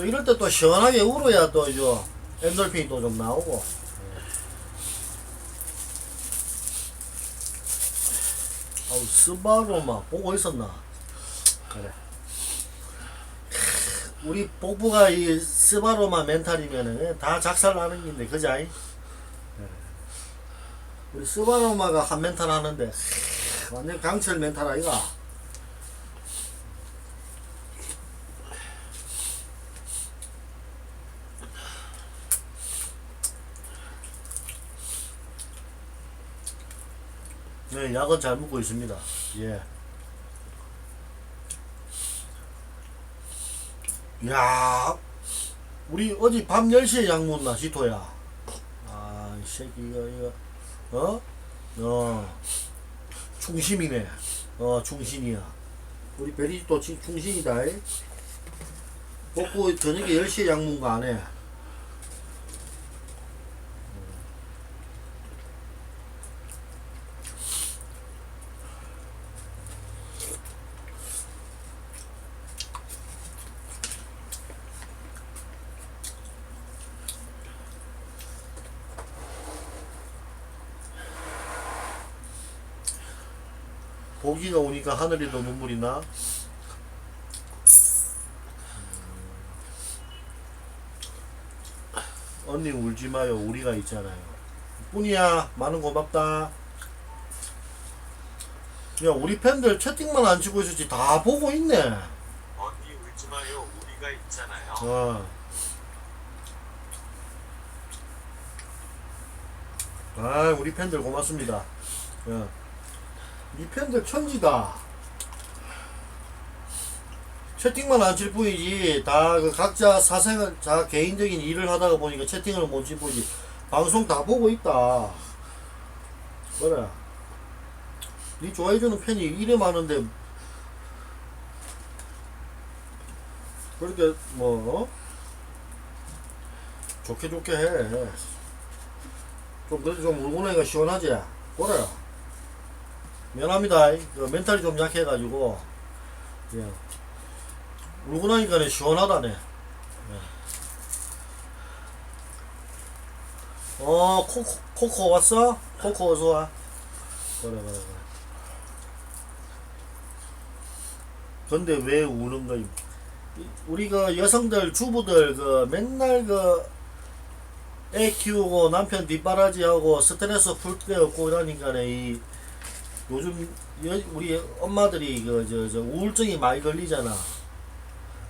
또 이럴 때 또 시원하게 울어야 또저 엔돌핀이 또좀 나오고. 아우 스바로마 보고 있었나? 그래. 우리 복부가 이 스바로마 멘탈이면은 다 작살나는 긴데 그자이? 그래. 우리 스바로마가 한 멘탈 하는데 완전 강철 멘탈 아이가? 네, 약은 잘 먹고 있습니다. 예. 야, 우리 어제 밤 10시에 약 먹나, 시토야. 아, 이 새끼, 이거, 어? 어, 충심이네. 어, 충신이야. 우리 베리 또 지- 충신이다. 이. 먹고 저녁에 10시에 약 먹은 거안 해. 고기가 오니까 하늘이 더 눈물이 나. 언니 울지 마요. 우리가 있잖아요. 뿐이야. 많은 고맙다. 야, 우리 팬들 채팅만 안 치고 있었지. 다 보고 있네. 언니 울지 마요. 우리가 있잖아요. 어. 아, 우리 팬들 고맙습니다. 어. 이 팬들 천지다. 채팅만 안 칠 뿐이지 다 그 각자 사생활 자 개인적인 일을 하다가 보니까 채팅을 못칠 뿐이지 방송 다 보고 있다. 그래. 니 좋아해주는 팬이 이래 많은데 그렇게 뭐 어? 좋게 좋게 해. 좀 그래도 좀 울고 나니까 시원하지. 그래. 미안합니다. 그 멘탈이 좀 약해가지고 예. 울고 나니까 시원하다네. 예. 어 코코 코코 왔어? 코코 어서 와. 그래 그래 그래. 근데 왜 우는 거임? 우리가 여성들 주부들 그 맨날 그 애 키우고 남편 뒷바라지하고 스트레스 풀데 없고 이러니까 이 요즘 여, 우리 엄마들이 그저 저 우울증이 많이 걸리잖아.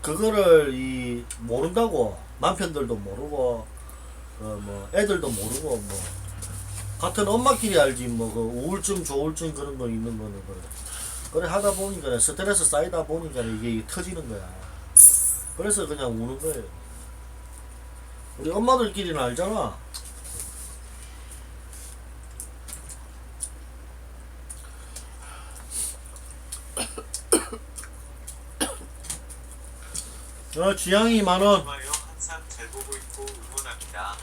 그거를 이 모른다고 남편들도 모르고 어 뭐 애들도 모르고 뭐 같은 엄마끼리 알지 뭐 그 우울증 조울증 그런 거 있는 거는 그래. 그래 하다 보니까 스트레스 쌓이다 보니까 이게 터지는 거야. 그래서 그냥 우는 거예요. 우리 엄마들끼리는 알잖아. 어, 지향이 만원. 항상 잘 보고 있고 응원합니다.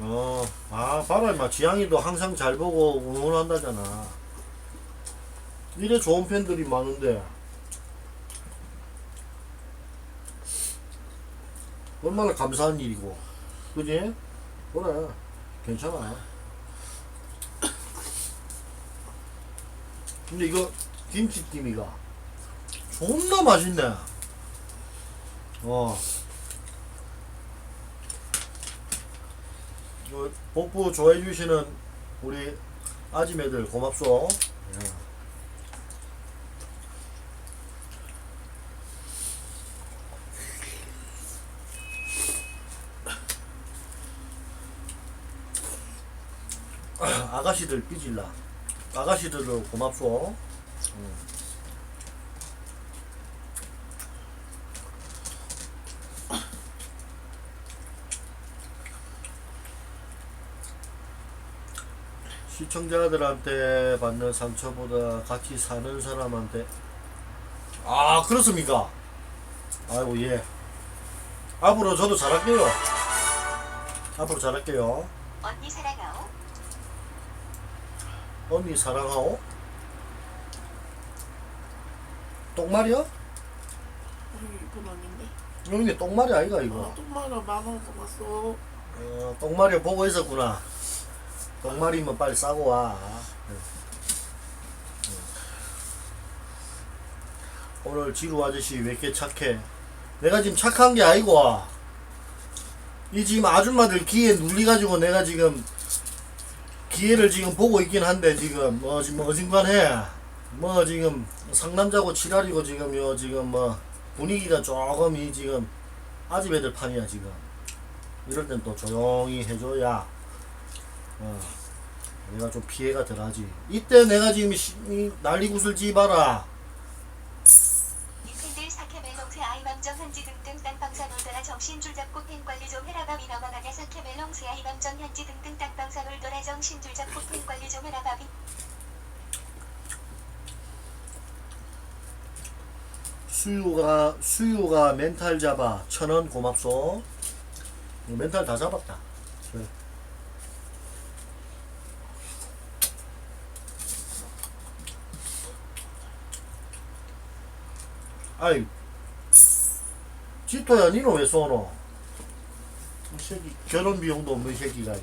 어, 아, 봐라, 임마. 지향이도 항상 잘 보고 응원한다잖아. 이래 좋은 팬들이 많은데. 얼마나 감사한 일이고. 그지? 그래. 괜찮아. 근데 이거 김치김이가 존나 맛있네. 어. 어, 복부 좋아해 주시는 우리 아지매들 고맙소. 예. 아가씨들 삐질라. 아가씨들도 고맙소. 음. 시청자들한테 받는 상처보다 같이 사는 사람한테 아 그렇습니까? 아이고 예 앞으로 저도 잘할게요 앞으로 잘할게요 언니 사랑하오. 언니 사랑하오 똥말이야? 아닌데. 형님 똥말이 아이가 이거 어, 똥마라 만원 뽑았어. 어, 똥말이 보고 있었구나 똥말이면 빨리 싸고 와. 오늘 지루 아저씨 왜 이렇게 착해? 내가 지금 착한 게 아니고 이 지금 아줌마들 기에 눌리가지고 내가 지금 기회를 지금 보고 있긴 한데 지금 뭐 지금 어중간해. 뭐 지금 상남자고 지랄이고 지금 요 지금 뭐 분위기가 조금 이 지금 아집 애들 판이야 지금. 이럴 땐 또 조용히 해줘야 어, 내가 좀 피해가 덜하지. 이때 내가 지금 시, 이 난리 구슬 지봐라. 팬들 사케 멜롱새 아이맘정 한지 등등 딴방사 놀더라 정신줄 잡고 팬 관리 좀 해라. 밥이 넘어가게 사케 멜롱새 아이맘정 한지 등등 딴방사 놀더라 정신줄 잡고 팬 관리 좀 해라 밥이 수유가 수유가 멘탈 잡아. 천원 고맙소. 멘탈 다 잡았다 그래. 아이 지토야 니는 왜 쏘노 이 새끼 결혼 비용도 없는 새끼가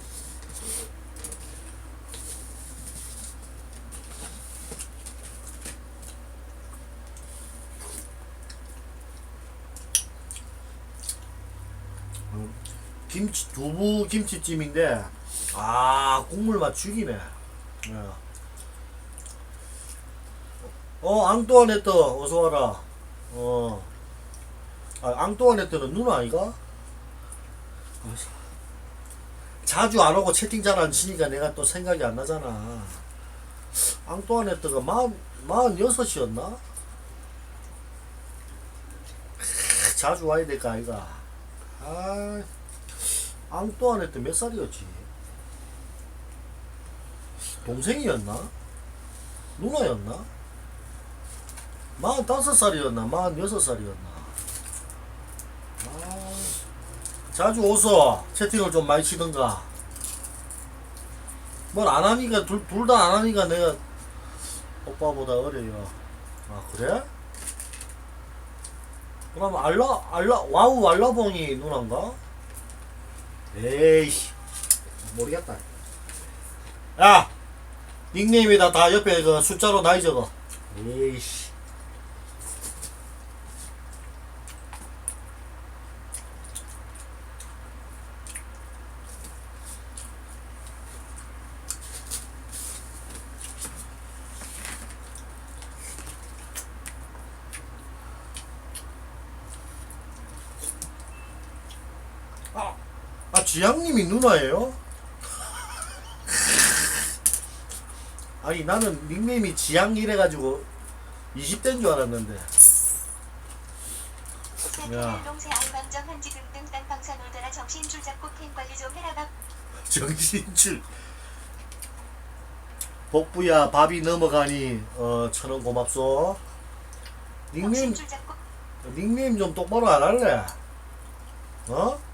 김치 두부 김치찜인데 아 국물 맛 죽이네. 예. 어 앙뚜아네트 어서 와라. 어. 아 앙뚜아네트는 누나 아이가? 자주 안 오고 채팅 잘 안 치니까 내가 또 생각이 안 나잖아. 앙뚜아네트가 마흔 마흔 여섯이었나? 자주 와야 될까 아이가? 아. 앙뚜아네트 몇 살이었지? 동생이었나? 누나였나? 마흔 다섯 살이었나? 마흔 여섯 살이었나? 아, 자주 오서 채팅을 좀 많이 치던가. 뭘 안 하니까, 둘, 둘다 안 하니까 내가 오빠보다 어려요. 아, 그래? 그럼 알라, 알라, 와우 알라봉이 누나인가? 에이씨 모르겠다 야 닉네임에다 다 옆에 그 숫자로 나이 적어 에이씨 누나예요? 아니 나는 닉네임이 지향이래가지고 20대인 줄 알았는데 야. 한지 놀더라 정신줄 잡고 팬 관리 좀 해라 밥 정신줄 복부야 밥이 넘어가니 어 천원 고맙소 닉네임 정신줄 잡고 닉네임 좀 똑바로 안 할래? 어?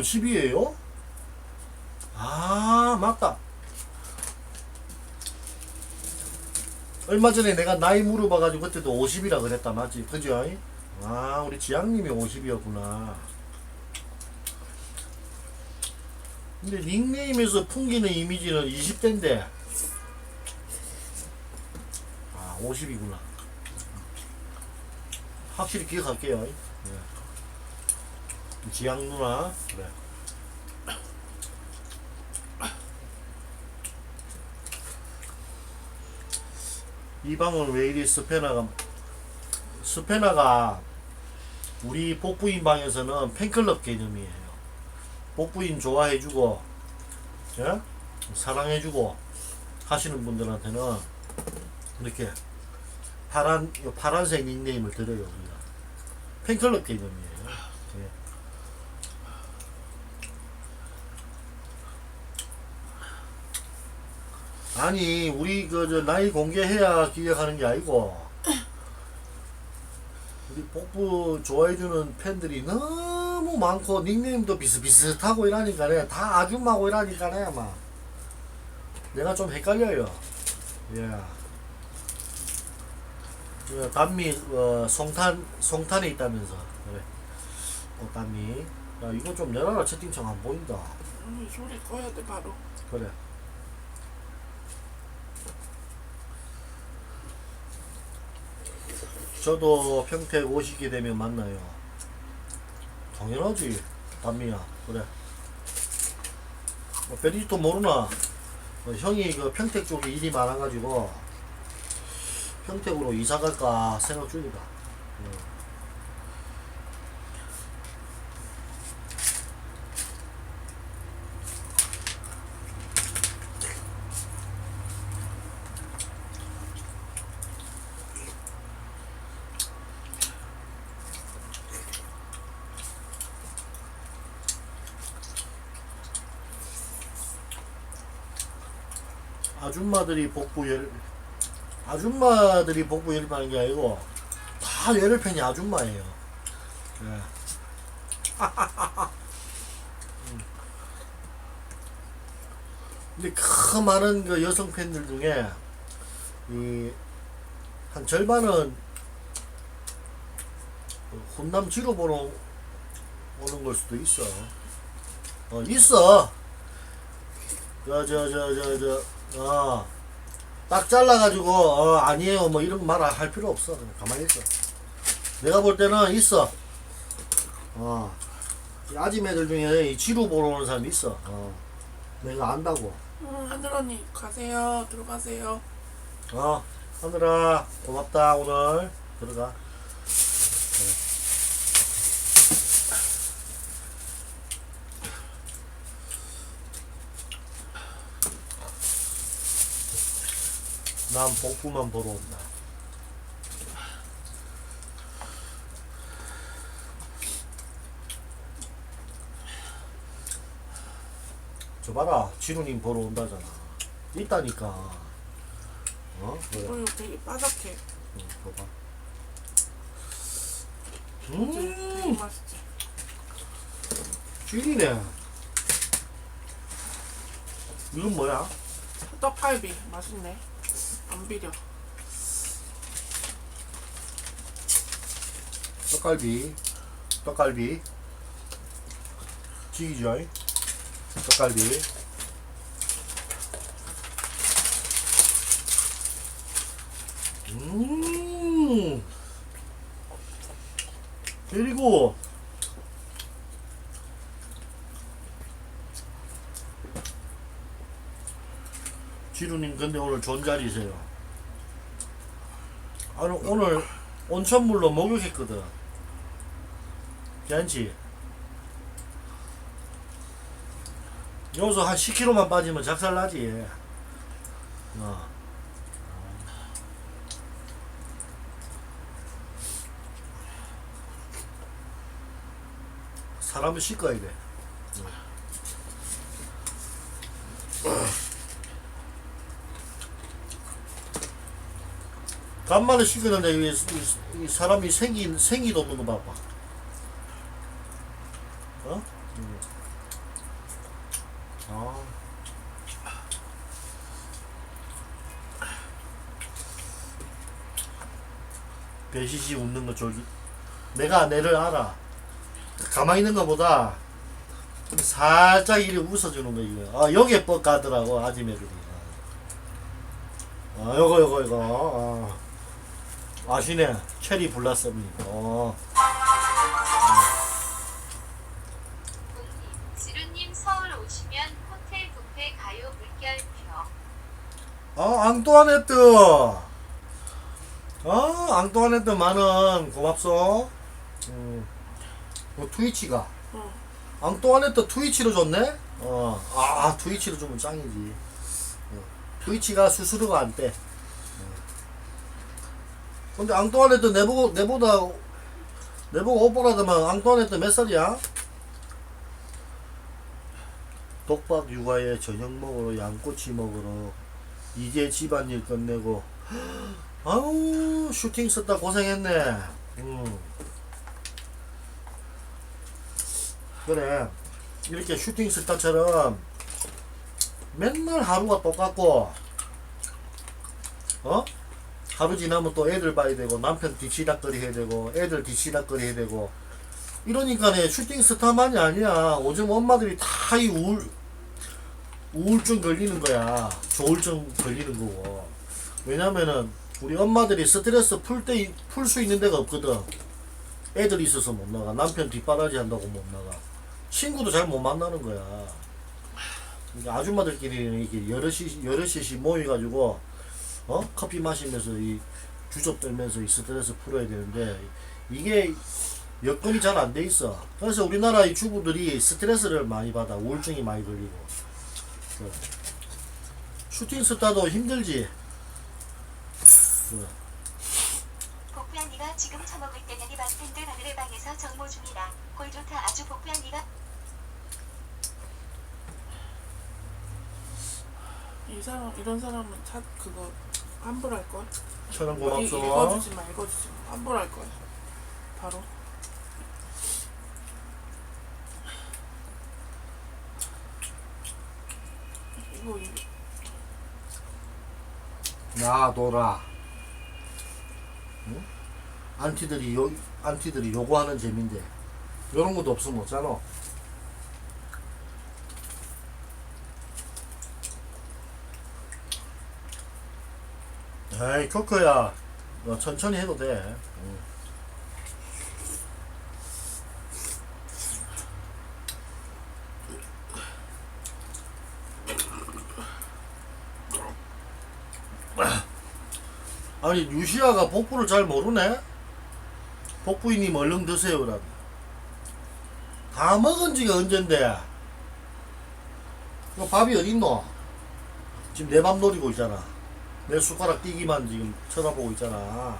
(50이에요) 아 맞다. 얼마 전에 내가 나이 물어봐가지고 그때도 50이라 그랬다 맞지? 그죠? 아 우리 지향님이 50이었구나. 근데 닉네임에서 풍기는 이미지는 20대인데. 아 50이구나. 확실히 기억할게요 네. 지향 누나 그래 이 방은 왜 이리 스페나가 스페나가 우리 복부인 방에서는 팬클럽 개념이에요. 복부인 좋아해주고, 예? 사랑해주고 하시는 분들한테는 이렇게 파란 요 파란색 닉네임을 드려요 우리가 팬클럽 개념이에요. 예. 아니 우리 그저 나이 공개해야 기억하는 게 아니고 우리 복부 좋아해주는 팬들이 너무 많고 닉네임도 비슷비슷하고 이러니까네 다 아줌마고 이러니까네 막 내가 좀 헷갈려요. 예. 그 단미 어, 송탄 송탄에 있다면서 그래. 어 단미. 야 이거 좀 열어라 채팅창 안 보인다. 아니 소리 꺼야 돼 바로. 그래. 저도 평택 오시게 되면 만나요. 당연하지, 담미야. 그래. 어, 베리또 모르나? 어, 형이 그 평택 쪽에 일이 많아가지고 평택으로 이사 갈까 생각 중이다. 어. 아줌마들이 복부 열 아줌마들이 복부 열받는 게 아니고 다 열혈팬이 아줌마예요. 예. 음. 근데 그 많은 그 여성 팬들 중에 이 한 절반은 혼남 지로 보러 오는 걸 수도 있어. 어 있어. 저 저 저 저 저 어. 딱 잘라가지고 어 아니에요. 뭐 이런 말 할 필요 없어. 그냥 가만히 있어. 내가 볼 때는 있어. 어. 이 아줌 애들 중에 이 지루 보러 오는 사람이 있어. 어. 내가 안다고. 응, 하늘 언니 가세요. 들어가세요. 어. 하늘아 고맙다 오늘. 들어가 난 복부만 보러 온다 저 봐라 지루님 보러 온다잖아 있다니까 어? 어, 이거 되게 바삭해. 응, 봐봐. 되게 음, 맛있지. 쥐리네. 이건 뭐야? 떡갈비 맛있네. 안 비려. 떡갈비. 떡갈비. 찌기죠? 떡갈비. 음. 그리고 지루님 근데 오늘 좋은 자리세요. 아니 오늘 온천물로 목욕했거든. 괜찮지? 여기서 한 10kg만 빠지면 작살나지. 어. 사람을 씻어야 돼. 간만에 씻었는데 이, 이, 이 사람이 생기 생기도 없는 거 봐봐. 어? 음. 아. 배시시 웃는 거 저기 내가 내를 알아. 가만히 있는 것보다 살짝 이리 웃어주는 거 이거. 아 여기에 뻑 가더라고 아지매들이. 아 요거 요거 이거. 아. 아시네 체리 블라썸이. 어. 지루님 서울 오시면 호텔 뷔페 가요 물결표. 아 앙뚜아네트. 아 앙뚜아네트 만원 고맙소. 음. 뭐 트위치가. 응. 앙뚜아네트 트위치로 줬네? 어. 아, 아, 트위치로 주면 짱이지. 어. 트위치가 수수료가 안 떼. 어. 근데 앙뚜아네트 내보고, 내보다, 내보고 오빠라더만 앙뚜아네트 몇 살이야? 독박 육아에 저녁 먹으러 양꼬치 먹으러 이제 집안일 끝내고 아우 슈팅 썼다 고생했네 음. 그래 이렇게 슈팅 스타처럼 맨날 하루가 똑같고 어? 하루 지나면 또 애들 봐야 되고 남편 뒤치다거리 해야 되고 애들 뒤치다거리 해야 되고. 이러니까 내 슈팅 스타만이 아니야. 요즘 엄마들이 다 이 우울 우울증 걸리는 거야. 조울증 걸리는 거고. 왜냐면은 우리 엄마들이 스트레스 풀 때 풀 수 있는 데가 없거든. 애들 있어서 못 나가. 남편 뒷바라지 한다고 못 나가. 친구도 잘 못 만나는 거야. 아줌마들끼리 이렇게 여럿이 여럿이 모여가지고 어? 커피 마시면서 이 주접 떨면서 이 스트레스 풀어야 되는데 이게 여건이 잘 안 돼 있어. 그래서 우리나라 이 주부들이 스트레스를 많이 받아 우울증이 많이 걸리고. 그 슈팅 스타도 힘들지? 그 복부야 네가 지금 처먹을 때면 이 방 팬들 하늘의 방에서 정모 중이다. 골 좋다. 아주 복부야 네가 이 사람 이런 사람은 차 그거 환불할 걸. 천원 이- 고맙소 읽어주지 마 읽어주지 마 환불할 거야. 바로. 이거 이 놔둬라. 응? 안티들이 요 안티들이 요구하는 재미인데 요런 것도 없으면 없잖아. 에이 코코야, 너 천천히 해도 돼. 응. 아니 유시아가 복부를 잘 모르네. 복부인님 얼른 드세요라다. 다 먹은 지가 언젠데. 그 밥이 어딨노? 지금 내 밥 노리고 있잖아. 내 숟가락 띄기만 지금 쳐다보고 있잖아.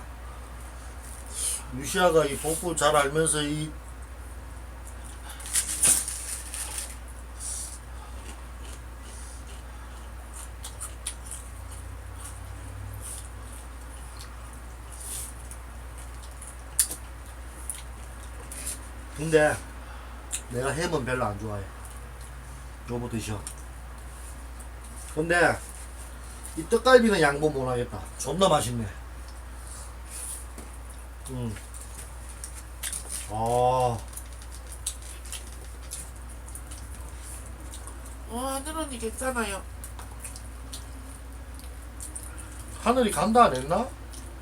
유시아가 이 복부 잘 알면서 이 근데 내가 햄은 별로 안 좋아해. 요거 드셔. 근데 이 떡갈비는 양보 못 하겠다. 존나 맛있네. 음. 아, 어 하늘 언니 괜찮아요. 하늘이 간다 안 했나?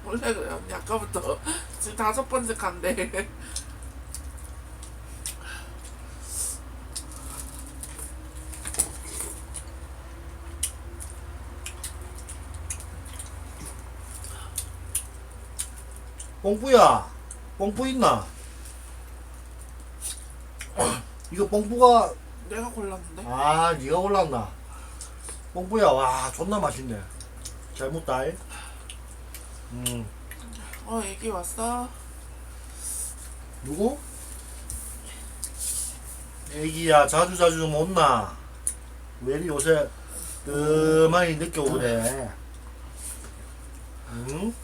원래 그래 언니 아까부터 지금 다섯 번째 간대. 뽕뿌야, 뽕뿌 있나? 이거 뽕뿌가 내가 골랐는데. 아, 네가 올랐나? 뽕뿌야, 와, 존나 맛있네. 잘 묻다. 이. 음, 어 애기 왔어. 누구? 애기야, 자주 자주 좀 온나? 왜 이리 요새 뜸하니 늦게 오래? 응?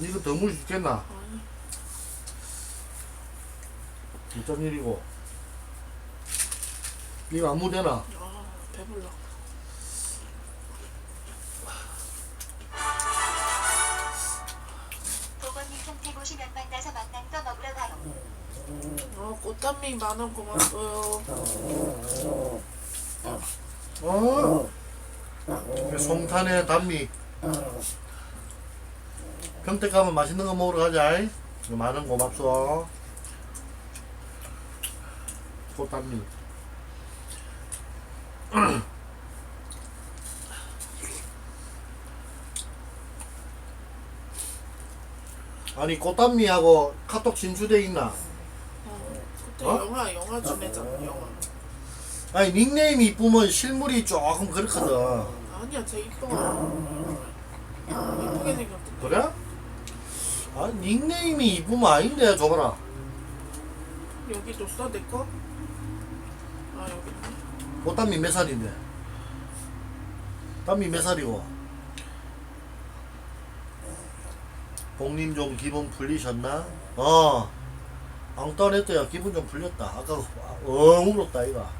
이거 더물 죽겠나? 아니, 어쩐 일이고? 이거 아무 데나? 아 배불러. 만나서 만난 거 먹으러 가요. 어 꽃단미 만원 고맙어요. 어. 송탄의 단미. 평택 가면 맛있는 거 먹으러 가자. 이. 많은 고맙소. 꽃단미. 아니 꽃단미하고 카톡 진주돼 있나? 어, 그때 어? 영화 영화 주내잖아 영화. 아니 닉네임이 이쁘면 실물이 조금 그렇거든. 아니야 제 이뻐. 이쁘게 생겼던데. 그래? 아 닉네임이 이쁘면 아닌데 줘봐라. 여기도 써 내 거? 아 여기 있네. 꽃단미 몇 살인데? 단미 몇 살이고? 봉님 좀 기분 풀리셨나? 어. 엉떠냈대요. 기분 좀 풀렸다. 아까 엉 울었다 이가.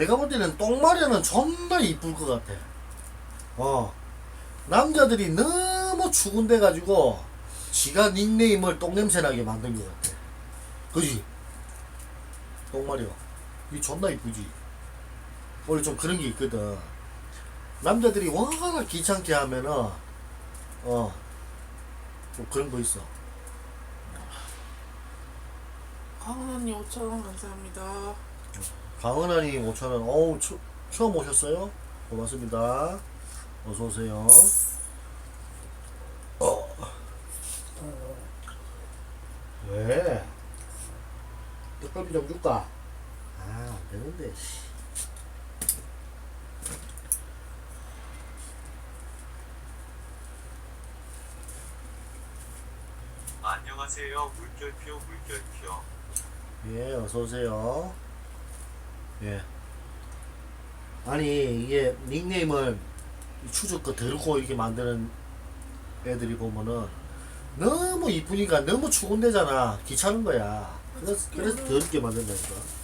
내가 볼 때는 똥마려는 존나 이쁠 것 같아. 어. 남자들이 너무 추근대 가지고 지가 닉네임을 똥냄새 나게 만든 것 같아. 그지? 똥마려. 이 존나 이쁘지? 원래 좀 그런 게 있거든. 남자들이 워낙 귀찮게 하면은, 어, 좀 그런 거 있어. 강은언니 5천원 감사합니다. 강은하님 5천원, 어우, 처, 처음 오셨어요? 고맙습니다. 어서오세요. 어. 왜? 떡갈비 좀 줄까? 아, 안 되는데, 씨. 안녕하세요. 물결표 물결표. 예, 어서오세요. 예. 아니, 이게 닉네임을 추적 거 들고 이렇게 만드는 애들이 보면은 너무 이쁘니까 너무 추근대잖아. 귀찮은 거야. 그래서, 그래서 더럽게 만든다니까. 음.